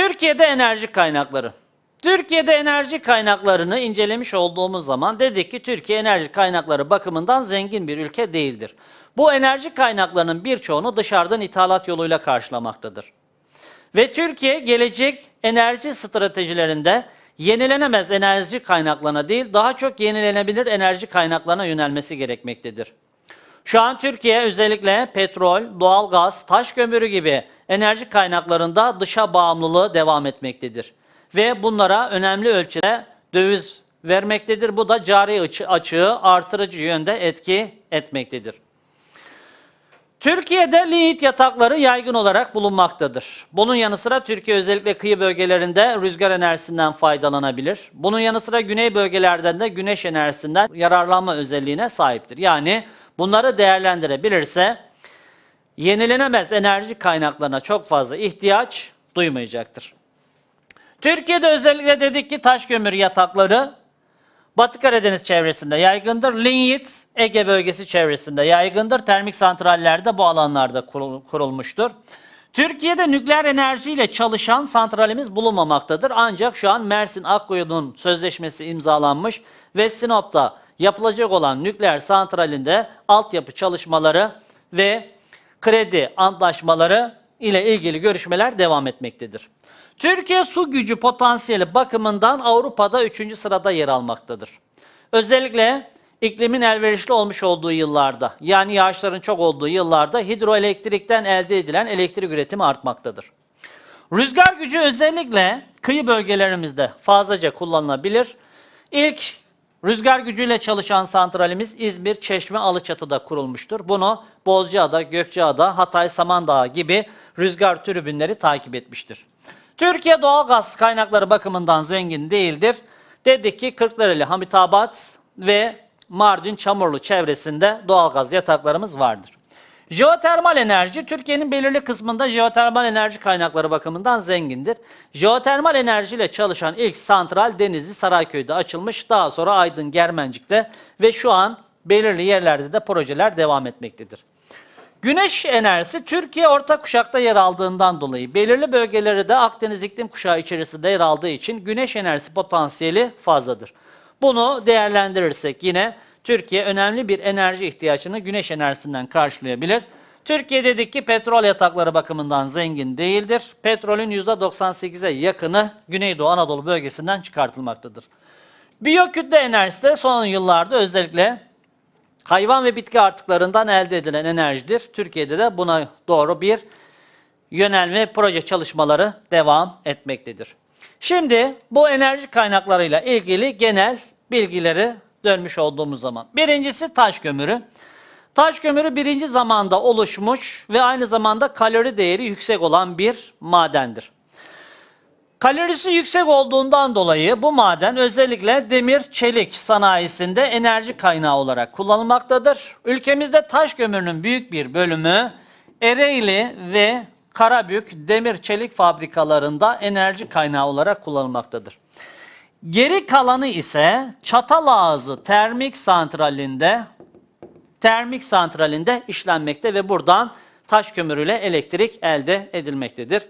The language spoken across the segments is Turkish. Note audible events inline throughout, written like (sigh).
Türkiye'de enerji kaynakları. Türkiye'de enerji kaynaklarını incelemiş olduğumuz zaman dedik ki Türkiye enerji kaynakları bakımından zengin bir ülke değildir. Bu enerji kaynaklarının birçoğunu dışarıdan ithalat yoluyla karşılamaktadır. Ve Türkiye gelecek enerji stratejilerinde yenilenemez enerji kaynaklarına değil daha çok yenilenebilir enerji kaynaklarına yönelmesi gerekmektedir. Şu an Türkiye özellikle petrol, doğalgaz, taş kömürü gibi enerji kaynaklarında dışa bağımlılığı devam etmektedir. Ve bunlara önemli ölçüde döviz vermektedir. Bu da cari açı- açığı artırıcı yönde etki etmektedir. Türkiye'de linyit yatakları yaygın olarak bulunmaktadır. Bunun yanı sıra Türkiye özellikle kıyı bölgelerinde rüzgar enerjisinden faydalanabilir. Bunun yanı sıra güney bölgelerden de güneş enerjisinden yararlanma özelliğine sahiptir. Yani bunları değerlendirebilirse yenilenemez enerji kaynaklarına çok fazla ihtiyaç duymayacaktır. Türkiye'de özellikle dedik ki taş kömür yatakları Batı Karadeniz çevresinde yaygındır. Linyit Ege bölgesi çevresinde yaygındır. Termik santraller de bu alanlarda kurul- kurulmuştur. Türkiye'de nükleer enerjiyle çalışan santralimiz bulunmamaktadır. Ancak şu an Mersin Akkuyu'nun sözleşmesi imzalanmış ve Sinop'ta yapılacak olan nükleer santralinde altyapı çalışmaları ve kredi antlaşmaları ile ilgili görüşmeler devam etmektedir. Türkiye su gücü potansiyeli bakımından Avrupa'da 3. sırada yer almaktadır. Özellikle iklimin elverişli olmuş olduğu yıllarda, yani yağışların çok olduğu yıllarda hidroelektrikten elde edilen elektrik üretimi artmaktadır. Rüzgar gücü özellikle kıyı bölgelerimizde fazlaca kullanılabilir. İlk rüzgar gücüyle çalışan santralimiz İzmir, Çeşme, Alıçatı'da kurulmuştur. Bunu Bozcaada, Gökçeada, Hatay, Samandağ gibi rüzgar tribünleri takip etmiştir. Türkiye doğal gaz kaynakları bakımından zengin değildir. Dedik ki Kırklareli, Hamitabat ve Mardin, Çamurlu çevresinde doğal gaz yataklarımız vardır. Jeotermal enerji Türkiye'nin belirli kısmında jeotermal enerji kaynakları bakımından zengindir. Jeotermal enerjiyle çalışan ilk santral Denizli Sarayköy'de açılmış. Daha sonra Aydın Germencik'te ve şu an belirli yerlerde de projeler devam etmektedir. Güneş enerjisi Türkiye orta kuşakta yer aldığından dolayı belirli bölgeleri de Akdeniz iklim kuşağı içerisinde yer aldığı için güneş enerjisi potansiyeli fazladır. Bunu değerlendirirsek yine Türkiye önemli bir enerji ihtiyacını güneş enerjisinden karşılayabilir. Türkiye dedik ki petrol yatakları bakımından zengin değildir. Petrolün %98'e yakını Güneydoğu Anadolu bölgesinden çıkartılmaktadır. Biyokütle enerjisi de son yıllarda özellikle hayvan ve bitki artıklarından elde edilen enerjidir. Türkiye'de de buna doğru bir yönelme proje çalışmaları devam etmektedir. Şimdi bu enerji kaynaklarıyla ilgili genel bilgileri dönmüş olduğumuz zaman. Birincisi taş kömürü. Taş kömürü birinci zamanda oluşmuş ve aynı zamanda kalori değeri yüksek olan bir madendir. Kalorisi yüksek olduğundan dolayı bu maden özellikle demir çelik sanayisinde enerji kaynağı olarak kullanılmaktadır. Ülkemizde taş kömürünün büyük bir bölümü Ereğli ve Karabük demir çelik fabrikalarında enerji kaynağı olarak kullanılmaktadır. Geri kalanı ise Çatalağızı Termik Santrali'nde termik santralinde işlenmekte ve buradan taş kömürüyle elektrik elde edilmektedir.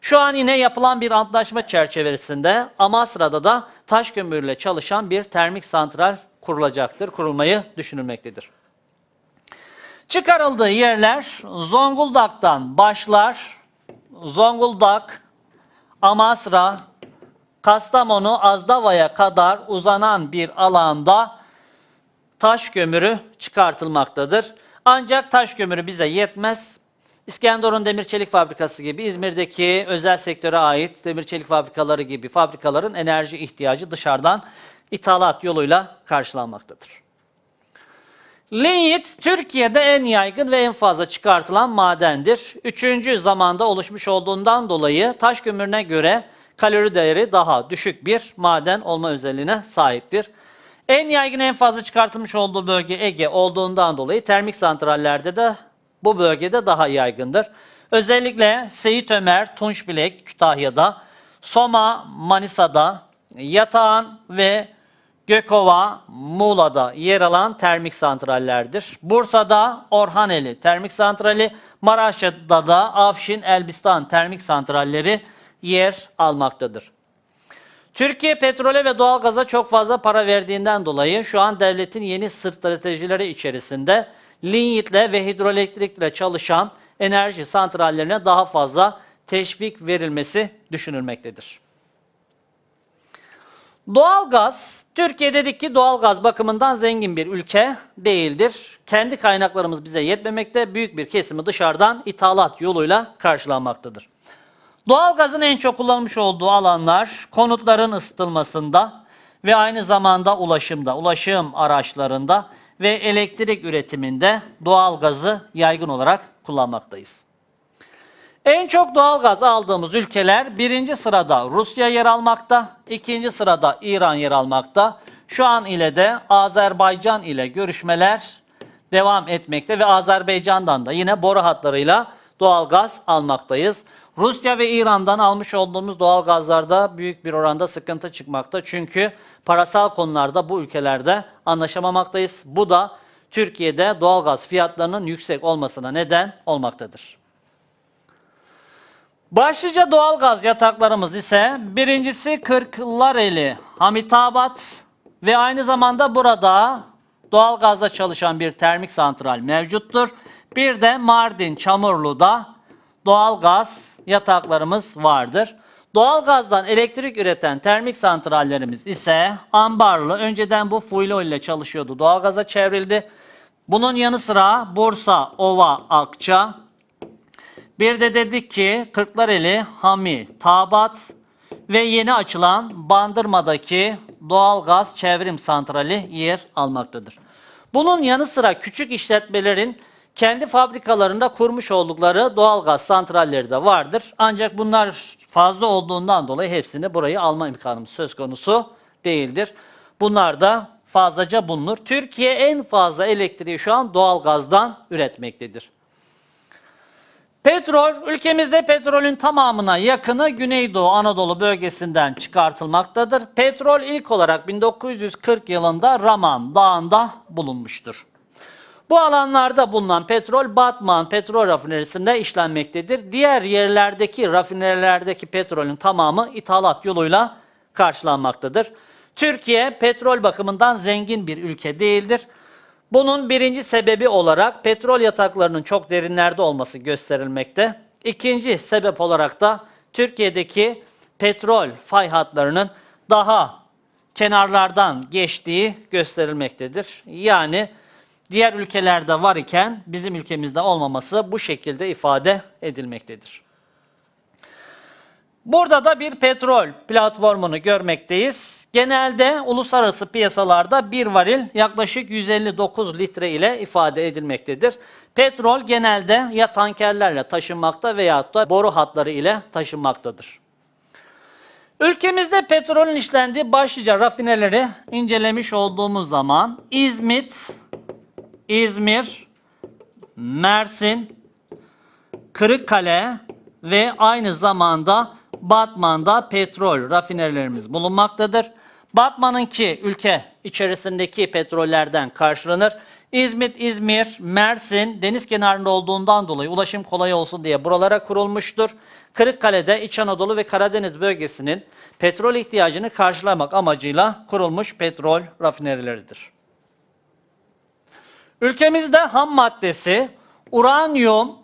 Şu an yine yapılan bir antlaşma çerçevesinde Amasra'da da taş kömürle çalışan bir termik santral kurulacaktır, kurulmayı düşünülmektedir. Çıkarıldığı yerler Zonguldak'tan başlar, Zonguldak, Amasra, Kastamonu, Azdava'ya kadar uzanan bir alanda taş kömürü çıkartılmaktadır. Ancak taş kömürü bize yetmez. İskenderun Demir Çelik Fabrikası gibi İzmir'deki özel sektöre ait demir çelik fabrikaları gibi fabrikaların enerji ihtiyacı dışarıdan ithalat yoluyla karşılanmaktadır. Linyit Türkiye'de en yaygın ve en fazla çıkartılan madendir. Üçüncü zamanda oluşmuş olduğundan dolayı taş kömürüne göre kalori değeri daha düşük bir maden olma özelliğine sahiptir. En yaygın en fazla çıkartılmış olduğu bölge Ege olduğundan dolayı termik santrallerde de bu bölgede daha yaygındır. Özellikle Seyit Ömer, Tunçbilek, Kütahya'da, Soma, Manisa'da, Yatağan ve Gökova, Muğla'da yer alan termik santrallerdir. Bursa'da Orhaneli termik santrali, Maraş'ta da Afşin, Elbistan termik santralleri yer almaktadır. Türkiye petrole ve doğalgaza çok fazla para verdiğinden dolayı şu an devletin yeni stratejileri içerisinde linyitle ve hidroelektrikle çalışan enerji santrallerine daha fazla teşvik verilmesi düşünülmektedir. Doğalgaz, Türkiye dedik ki doğalgaz bakımından zengin bir ülke değildir. Kendi kaynaklarımız bize yetmemekte, büyük bir kesimi dışarıdan ithalat yoluyla karşılanmaktadır. Doğalgazın en çok kullanılmış olduğu alanlar konutların ısıtılmasında ve aynı zamanda ulaşımda, ulaşım araçlarında ve elektrik üretiminde doğalgazı yaygın olarak kullanmaktayız. En çok doğalgaz aldığımız ülkeler birinci sırada Rusya yer almakta, ikinci sırada İran yer almakta. Şu an ile de Azerbaycan ile görüşmeler devam etmekte ve Azerbaycan'dan da yine boru hatlarıyla doğalgaz almaktayız. Rusya ve İran'dan almış olduğumuz doğalgazlarda büyük bir oranda sıkıntı çıkmakta. Çünkü parasal konularda bu ülkelerde anlaşamamaktayız. Bu da Türkiye'de doğalgaz fiyatlarının yüksek olmasına neden olmaktadır. Başlıca doğalgaz yataklarımız ise birincisi Kırklareli, Hamitabat ve aynı zamanda burada doğalgazla çalışan bir termik santral mevcuttur. Bir de Mardin Çamurlu'da doğalgaz yataklarımız vardır. Doğalgazdan elektrik üreten termik santrallerimiz ise Ambarlı, önceden bu Fuylo ile çalışıyordu. Doğalgaza çevrildi. Bunun yanı sıra Bursa, Ova, Akça, bir de dedik ki Kırklareli, Hami, Tabat ve yeni açılan Bandırma'daki doğalgaz çevrim santrali yer almaktadır. Bunun yanı sıra küçük işletmelerin kendi fabrikalarında kurmuş oldukları doğalgaz santralleri de vardır. Ancak bunlar fazla olduğundan dolayı hepsini burayı alma imkanımız söz konusu değildir. Bunlar da fazlaca bulunur. Türkiye en fazla elektriği şu an doğalgazdan üretmektedir. Petrol, ülkemizde petrolün tamamına yakını Güneydoğu Anadolu bölgesinden çıkartılmaktadır. Petrol ilk olarak 1940 yılında Raman Dağı'nda bulunmuştur. Bu alanlarda bulunan petrol Batman petrol rafinerisinde işlenmektedir. Diğer yerlerdeki rafinerilerdeki petrolün tamamı ithalat yoluyla karşılanmaktadır. Türkiye petrol bakımından zengin bir ülke değildir. Bunun birinci sebebi olarak petrol yataklarının çok derinlerde olması gösterilmekte. İkinci sebep olarak da Türkiye'deki petrol fay hatlarının daha kenarlardan geçtiği gösterilmektedir. Yani diğer ülkelerde var iken bizim ülkemizde olmaması bu şekilde ifade edilmektedir. Burada da bir petrol platformunu görmekteyiz. Genelde uluslararası piyasalarda bir varil yaklaşık 159 litre ile ifade edilmektedir. Petrol genelde ya tankerlerle taşınmakta veyahut da boru hatları ile taşınmaktadır. Ülkemizde petrolün işlendiği başlıca rafineleri incelemiş olduğumuz zaman İzmit, İzmir, Mersin, Kırıkkale ve aynı zamanda Batman'da petrol rafinerlerimiz bulunmaktadır. Batman'ınki ülke içerisindeki petrollerden karşılanır. İzmit, İzmir, Mersin deniz kenarında olduğundan dolayı ulaşım kolay olsun diye buralara kurulmuştur. Kırıkkale'de İç Anadolu ve Karadeniz bölgesinin petrol ihtiyacını karşılamak amacıyla kurulmuş petrol rafinerileridir. Ülkemizde ham maddesi uranyum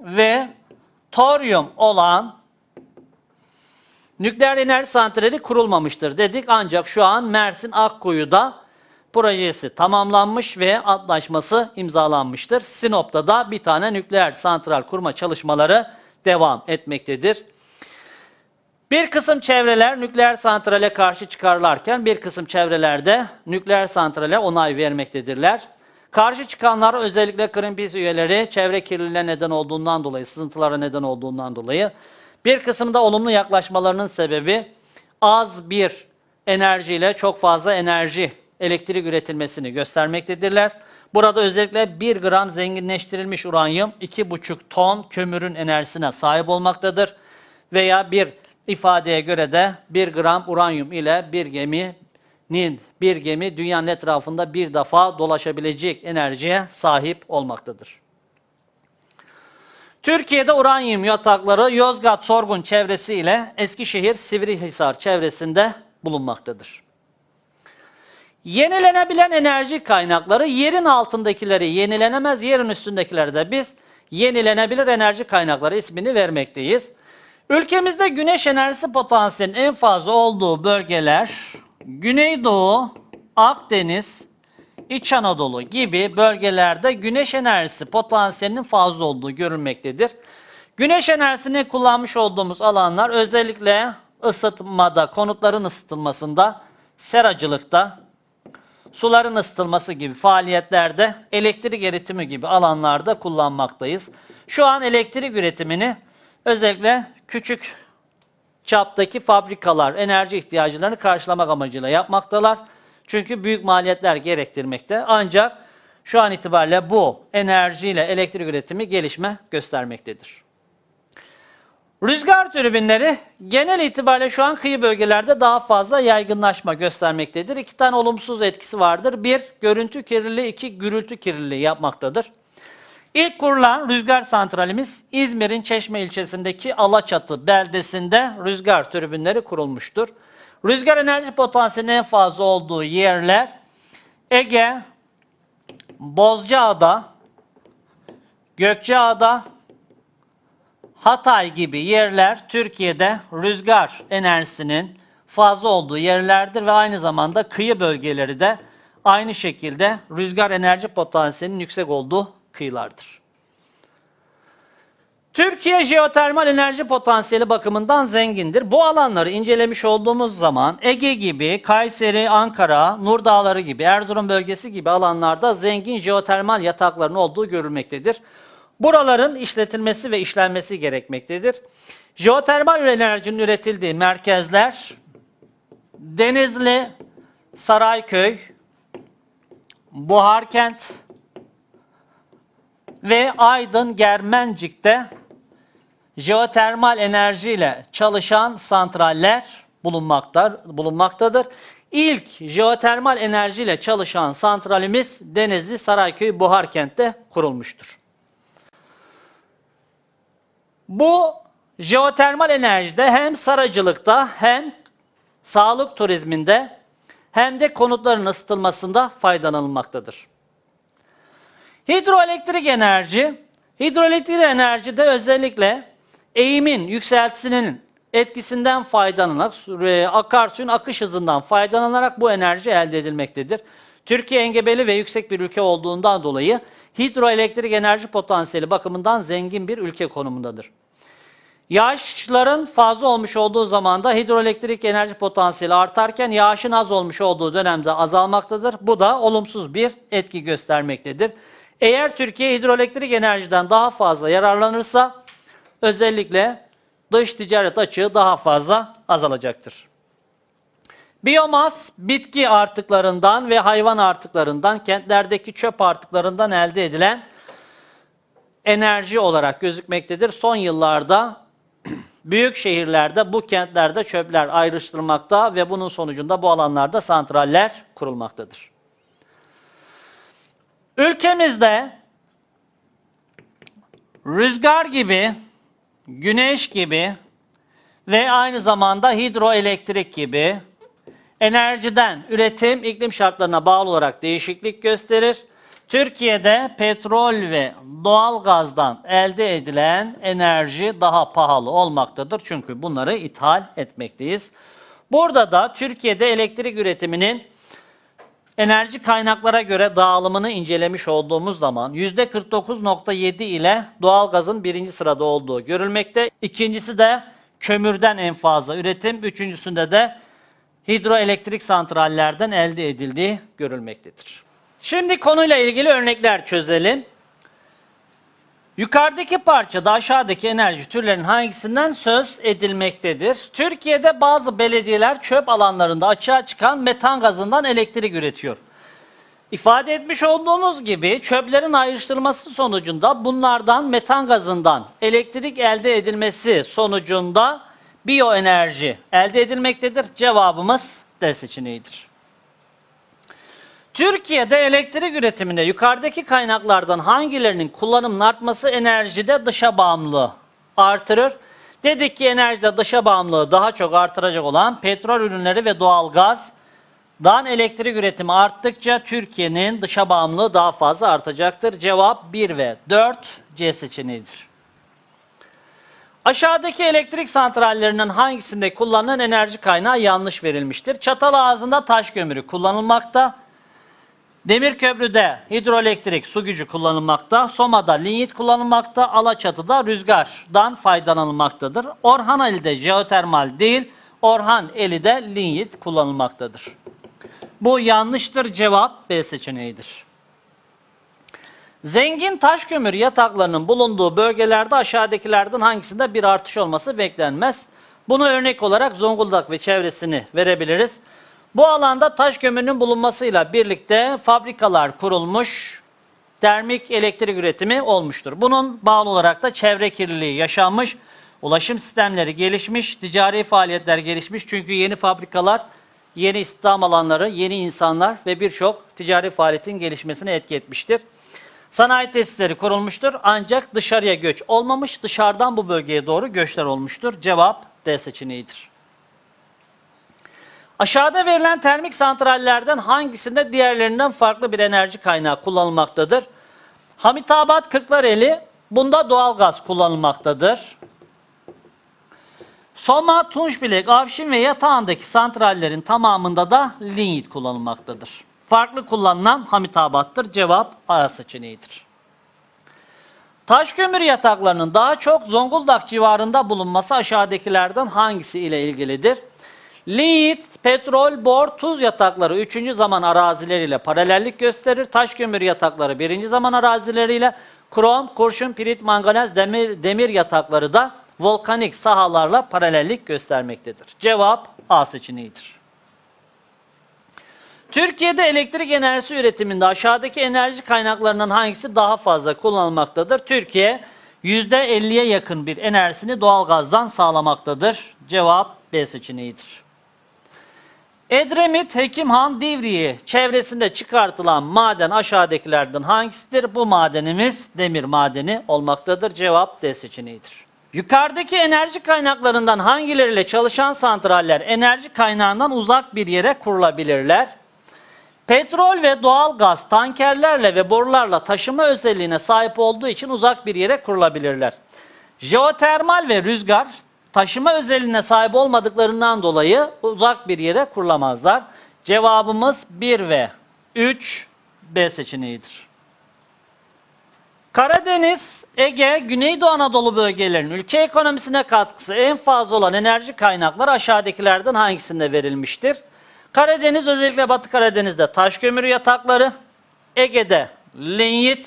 ve toryum olan nükleer enerji santrali kurulmamıştır dedik. Ancak şu an Mersin Akkuyu'da projesi tamamlanmış ve antlaşması imzalanmıştır. Sinop'ta da bir tane nükleer santral kurma çalışmaları devam etmektedir. Bir kısım çevreler nükleer santrale karşı çıkarlarken bir kısım çevrelerde nükleer santrale onay vermektedirler. Karşı çıkanlar özellikle Greenpeace üyeleri çevre kirliliğine neden olduğundan dolayı, sızıntılara neden olduğundan dolayı bir kısımda olumlu yaklaşmalarının sebebi az bir enerjiyle çok fazla enerji, elektrik üretilmesini göstermektedirler. Burada özellikle 1 gram zenginleştirilmiş uranyum 2,5 ton kömürün enerjisine sahip olmaktadır. Veya bir ifadeye göre de 1 gram uranyum ile bir geminin bir gemi dünyanın etrafında bir defa dolaşabilecek enerjiye sahip olmaktadır. Türkiye'de uranyum yatakları Yozgat Sorgun çevresi ile Eskişehir Sivrihisar çevresinde bulunmaktadır. Yenilenebilen enerji kaynakları yerin altındakileri yenilenemez, yerin üstündekileri de biz yenilenebilir enerji kaynakları ismini vermekteyiz. Ülkemizde güneş enerjisi potansiyelinin en fazla olduğu bölgeler Güneydoğu, Akdeniz, İç Anadolu gibi bölgelerde güneş enerjisi potansiyelinin fazla olduğu görülmektedir. Güneş enerjisini kullanmış olduğumuz alanlar özellikle ısıtmada, konutların ısıtılmasında, seracılıkta, suların ısıtılması gibi faaliyetlerde, elektrik üretimi gibi alanlarda kullanmaktayız. Şu an elektrik üretimini özellikle küçük çaptaki fabrikalar enerji ihtiyaçlarını karşılamak amacıyla yapmaktalar. Çünkü büyük maliyetler gerektirmekte. Ancak şu an itibariyle bu enerjiyle elektrik üretimi gelişme göstermektedir. Rüzgar türbinleri genel itibariyle şu an kıyı bölgelerde daha fazla yaygınlaşma göstermektedir. İki tane olumsuz etkisi vardır. Bir, görüntü kirliliği, iki, gürültü kirliliği yapmaktadır. İlk kurulan rüzgar santralimiz İzmir'in Çeşme ilçesindeki Alaçatı beldesinde rüzgar türbinleri kurulmuştur. Rüzgar enerji potansiyelinin en fazla olduğu yerler Ege, Bozcaada, Gökçeada, Hatay gibi yerler Türkiye'de rüzgar enerjisinin fazla olduğu yerlerdir ve aynı zamanda kıyı bölgeleri de aynı şekilde rüzgar enerji potansiyelinin yüksek olduğu kıyılardır. Türkiye jeotermal enerji potansiyeli bakımından zengindir. Bu alanları incelemiş olduğumuz zaman Ege gibi, Kayseri, Ankara, Nur Dağları gibi, Erzurum bölgesi gibi alanlarda zengin jeotermal yatakların olduğu görülmektedir. Buraların işletilmesi ve işlenmesi gerekmektedir. Jeotermal enerjinin üretildiği merkezler Denizli, Sarayköy, Buharkent ve Aydın Germencik'te jeotermal enerjiyle çalışan santraller bulunmaktadır. bulunmaktadır. İlk jeotermal enerjiyle çalışan santralimiz Denizli Sarayköy Buharkent'te kurulmuştur. Bu jeotermal enerjide hem saracılıkta hem sağlık turizminde hem de konutların ısıtılmasında faydalanılmaktadır. Hidroelektrik enerji, hidroelektrik enerjide özellikle eğimin yükseltisinin etkisinden faydalanarak, e, akarsuyun akış hızından faydalanarak bu enerji elde edilmektedir. Türkiye engebeli ve yüksek bir ülke olduğundan dolayı hidroelektrik enerji potansiyeli bakımından zengin bir ülke konumundadır. Yağışların fazla olmuş olduğu zamanda hidroelektrik enerji potansiyeli artarken yağışın az olmuş olduğu dönemde azalmaktadır. Bu da olumsuz bir etki göstermektedir. Eğer Türkiye hidroelektrik enerjiden daha fazla yararlanırsa özellikle dış ticaret açığı daha fazla azalacaktır. Biyomas, bitki artıklarından ve hayvan artıklarından, kentlerdeki çöp artıklarından elde edilen enerji olarak gözükmektedir. Son yıllarda (clears throat) büyük şehirlerde bu kentlerde çöpler ayrıştırılmakta ve bunun sonucunda bu alanlarda santraller kurulmaktadır. Ülkemizde rüzgar gibi, güneş gibi ve aynı zamanda hidroelektrik gibi enerjiden üretim iklim şartlarına bağlı olarak değişiklik gösterir. Türkiye'de petrol ve doğal gazdan elde edilen enerji daha pahalı olmaktadır. Çünkü bunları ithal etmekteyiz. Burada da Türkiye'de elektrik üretiminin enerji kaynaklara göre dağılımını incelemiş olduğumuz zaman %49.7 ile doğalgazın birinci sırada olduğu görülmekte. İkincisi de kömürden en fazla üretim. Üçüncüsünde de hidroelektrik santrallerden elde edildiği görülmektedir. Şimdi konuyla ilgili örnekler çözelim. Yukarıdaki parçada aşağıdaki enerji türlerinin hangisinden söz edilmektedir? Türkiye'de bazı belediyeler çöp alanlarında açığa çıkan metan gazından elektrik üretiyor. İfade etmiş olduğumuz gibi çöplerin ayrıştırılması sonucunda bunlardan metan gazından elektrik elde edilmesi sonucunda biyoenerji elde edilmektedir. Cevabımız D seçeneğidir. Türkiye'de elektrik üretiminde yukarıdaki kaynaklardan hangilerinin kullanımının artması enerjide dışa bağımlılığı artırır? Dedik ki enerjide dışa bağımlılığı daha çok artıracak olan petrol ürünleri ve doğalgaz Dan elektrik üretimi arttıkça Türkiye'nin dışa bağımlılığı daha fazla artacaktır. Cevap 1 ve 4 C seçeneğidir. Aşağıdaki elektrik santrallerinden hangisinde kullanılan enerji kaynağı yanlış verilmiştir? Çatal ağzında taş kömürü kullanılmakta. Demirköprü'de hidroelektrik su gücü kullanılmakta. Soma'da linyit kullanılmakta. Alaçatı'da rüzgardan faydalanılmaktadır. Orhaneli'de jeotermal değil, Orhaneli'de linyit kullanılmaktadır. Bu yanlıştır. Cevap B seçeneğidir. Zengin taş kömür yataklarının bulunduğu bölgelerde aşağıdakilerden hangisinde bir artış olması beklenmez. Bunu örnek olarak Zonguldak ve çevresini verebiliriz. Bu alanda taş kömürünün bulunmasıyla birlikte fabrikalar kurulmuş, termik elektrik üretimi olmuştur. Bunun bağlı olarak da çevre kirliliği yaşanmış, ulaşım sistemleri gelişmiş, ticari faaliyetler gelişmiş. Çünkü yeni fabrikalar, yeni istihdam alanları, yeni insanlar ve birçok ticari faaliyetin gelişmesine etki etmiştir. Sanayi tesisleri kurulmuştur ancak dışarıya göç olmamış, dışarıdan bu bölgeye doğru göçler olmuştur. Cevap D seçeneğidir. Aşağıda verilen termik santrallerden hangisinde diğerlerinden farklı bir enerji kaynağı kullanılmaktadır? Hamitabat Kırklareli, bunda doğalgaz kullanılmaktadır. Soma, Tunçbilek, Avşin ve Yatağan'daki santrallerin tamamında da linyit kullanılmaktadır. Farklı kullanılan Hamitabat'tır. Cevap A seçeneğidir. Taş kömür yataklarının daha çok Zonguldak civarında bulunması aşağıdakilerden hangisi ile ilgilidir? Linyit, petrol, bor, tuz yatakları 3. zaman arazileriyle paralellik gösterir. Taş kömür yatakları 1. zaman arazileriyle, krom, kurşun, pirit, manganez, demir, demir yatakları da volkanik sahalarla paralellik göstermektedir. Cevap A seçeneğidir. Türkiye'de elektrik enerjisi üretiminde aşağıdaki enerji kaynaklarından hangisi daha fazla kullanılmaktadır? Türkiye %50'ye yakın bir enerjisini doğalgazdan sağlamaktadır. Cevap B seçeneğidir. Edremit, Hekimhan, Divriği çevresinde çıkartılan maden aşağıdakilerden hangisidir? Bu madenimiz demir madeni olmaktadır. Cevap D seçeneğidir. Yukarıdaki enerji kaynaklarından hangileriyle çalışan santraller enerji kaynağından uzak bir yere kurulabilirler? Petrol ve doğal gaz tankerlerle ve borularla taşıma özelliğine sahip olduğu için uzak bir yere kurulabilirler. Jeotermal ve rüzgar taşıma özelliğine sahip olmadıklarından dolayı uzak bir yere kurulamazlar. Cevabımız 1 ve 3 B seçeneğidir. Karadeniz, Ege, Güneydoğu Anadolu bölgelerinin ülke ekonomisine katkısı en fazla olan enerji kaynakları aşağıdakilerden hangisinde verilmiştir? Karadeniz özellikle Batı Karadeniz'de taş kömürü yatakları, Ege'de linyit,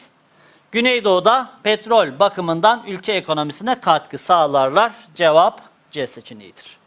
Güneydoğu'da petrol bakımından ülke ekonomisine katkı sağlarlar. Cevap C seçeneğidir.